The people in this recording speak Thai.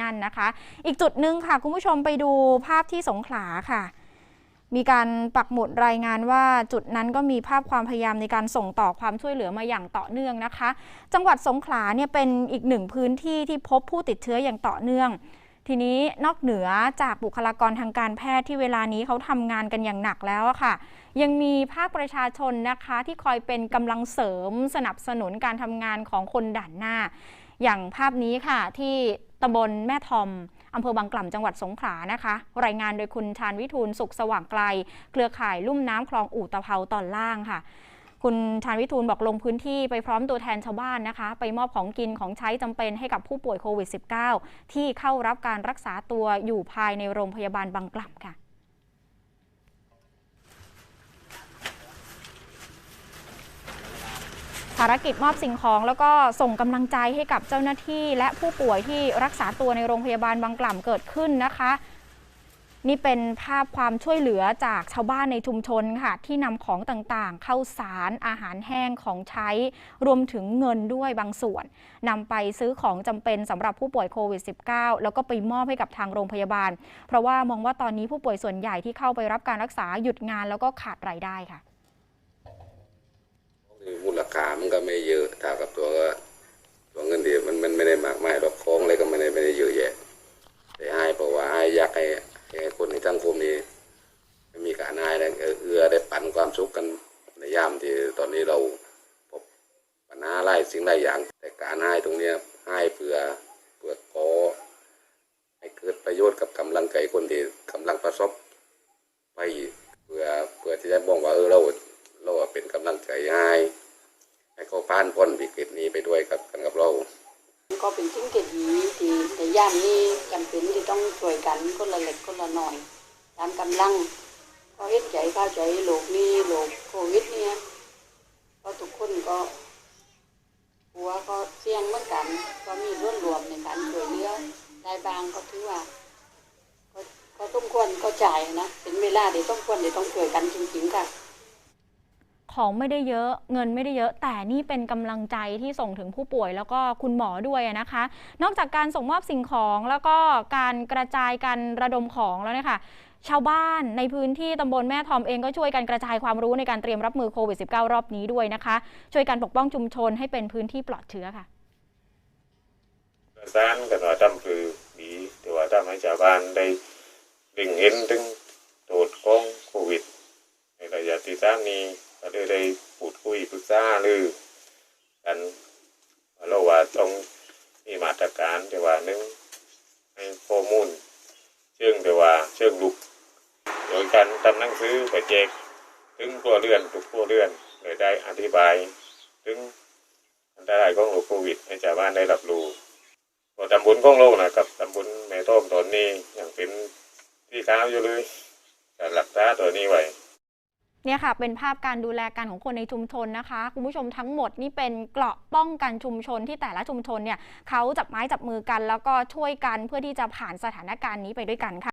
นั่นนะคะ อีกจุดหนึ่งค่ะคุณผู้ชมไปดูภาพที่สงขลาค่ะ มีการปักหมุดรายงานว่าจุดนั้นก็มีภาพความพยายามในการส่งต่อความช่วยเหลือมาอย่างต่อเนื่องนะคะ จังหวัดสงขลาเนี่ยเป็นอีกหนึ่งพื้นที่ที่พบผู้ติดเชื้ออย่างต่อเนื่อง ทีนี้นอกเหนือจากบุคลากรทางการแพทย์ที่เวลานี้เขาทำงานกันอย่างหนักแล้วค่ะ ยังมีภาคประชาชนนะคะที่คอยเป็นกำลังเสริมสนับสนุนการทำงานของคนด่านหน้า อย่างภาพนี้ค่ะที่ตำบลแม่ทอมอำเภอบางกล่ำจังหวัดสงขลานะคะ รายงานโดยคุณชาญวิทูลสุขสว่างไกล เครือข่ายลุ่มน้ำคลองอู่ตะเภาตอนล่างค่ะ คุณชาญวิทูลบอกลงพื้นที่ไปพร้อมตัวแทนชาวบ้านนะคะ ไปมอบของกินของใช้จำเป็นให้กับผู้ป่วยโควิด -19 ที่เข้ารับการรักษาตัวอยู่ภายในโรงพยาบาลบางกล่ำค่ะารกิจมอบสิ่งของ แล้วก็ส่งกำลังใจให้กับเจ้าหน้าที่ และผู้ป่วยที่รักษาตัวในโรงพยาบาลบางกล่ำเกิดขึ้นนะคะ นี่เป็นภาพความช่วยเหลือจากชาวบ้านในชุมชนค่ะ ที่นำของต่างๆ เข้าสารอาหารแห้งของใช้ รวมถึงเงินด้วยบางส่วนนำไปซื้อของจำเป็นสำหรับผู้ป่วยโควิด -19 แล้วก็ไปมอบให้กับทางโรงพยาบาล เพราะว่ามองว่าตอนนี้ผู้ป่วยส่วนใหญ่ที่เข้าไปรับการรักษาหยุดงานแล้วก็ขาดรายได้ค่ะามันก็ไม่เยอะเท่ากับตัวก็ตัวเงินเดียวมันมันไม่ได้มากมายหรอกของอะไรก็ไม่ได้ไม่ได้เยอะแยะแต่ให้เพราะว่าให้อยากให้ให้คนในสังคมนี้ไม่มีการให้แล้เอื้อได้ปันความสุขกันในยามที่ตอนนี้เราพบปัญหาหลายสิ่งหลายอย่าง แต่การให้ตรงเนี้ยให้เพื่อเพื่อขอให้เกิดประโยชน์กับกำลังใจคนที่กำลังประสบไปเพื่อเพื่อที่จะบอกว่าเออเราเราเป็นกำลังใจ ผ่านพ้นวิกฤตนี้ไปด้วยกับกันกับเราก็เป็นสิ่งที่ดีที่ในย่านนี้จำเป็นที่ต้องช่วยกันคนละเล็กคนละหน่อยตามกำลังก็เฮ็ดใจเข้าใจโลกนี้โลกโควิดเนี่ยก็ทุกคนก็กลัวก็เสี่ยงเหมือนกันก็มีร่วมรวมในการช่วยเหลือได้บางก็ถือว่าก็ก็ต้องควรก็จ่ายนะเป็นเวลาเดี๋ยวต้องควรเดี๋ยวต้องช่วยกันจริงๆค่ะ ของไม่ได้เยอะเงินไม่ได้เยอะ แต่นี่เป็นกำลังใจที่ส่งถึงผู้ป่วยแล้วก็คุณหมอด้วยนะคะ นอกจากการส่งมอบสิ่งของแล้วก็การกระจายการระดมของแล้วเนี่ยค่ะชาวบ้านในพื้นที่ตำบลแม่ทอมเองก็ช่วยกันกระจายความรู้ในการเตรียมรับมือโควิด -19 รอบนี้ด้วยนะคะ ช่วยกันปกป้องชุมชนให้เป็นพื้นที่ปลอดเชื้อค่ะประสานกันว่าทำคือดีแต่ว่าทำให้ชาวบ้านได้ดึงเห็นถึงโทษของโควิด ในระยะที่สามนี้ ก็เลยได้พูดคุยปรึกษาหรือกันเราว่าต้องมีมาตรการแต่ว่าหนึ่งให้ข้อมูล เชิงแต่ว่าเชิงลุก โดยการทำหนังสือไปแจกถึงครัวเรือนทุกครัวเรือนเลยได้อธิบาย ถึงอันตรายของโรคโควิด ให้ชาวบ้านได้รับรู้ก็ตำบลของโลกนะครับตำบลแม่ต้อมตอนนี้อยังเป็นที่ค้าวอยู่เลยการรักษาตัวนี้ไว้ เนี่ยค่ะเป็นภาพการดูแลกันของคนในชุมชนนะคะ คุณผู้ชมทั้งหมดนี่เป็นเกราะป้องกันชุมชนที่แต่ละชุมชนเนี่ยเขาจับไม้จับมือกัน แล้วก็ช่วยกันเพื่อที่จะผ่านสถานการณ์นี้ไปด้วยกันค่ะ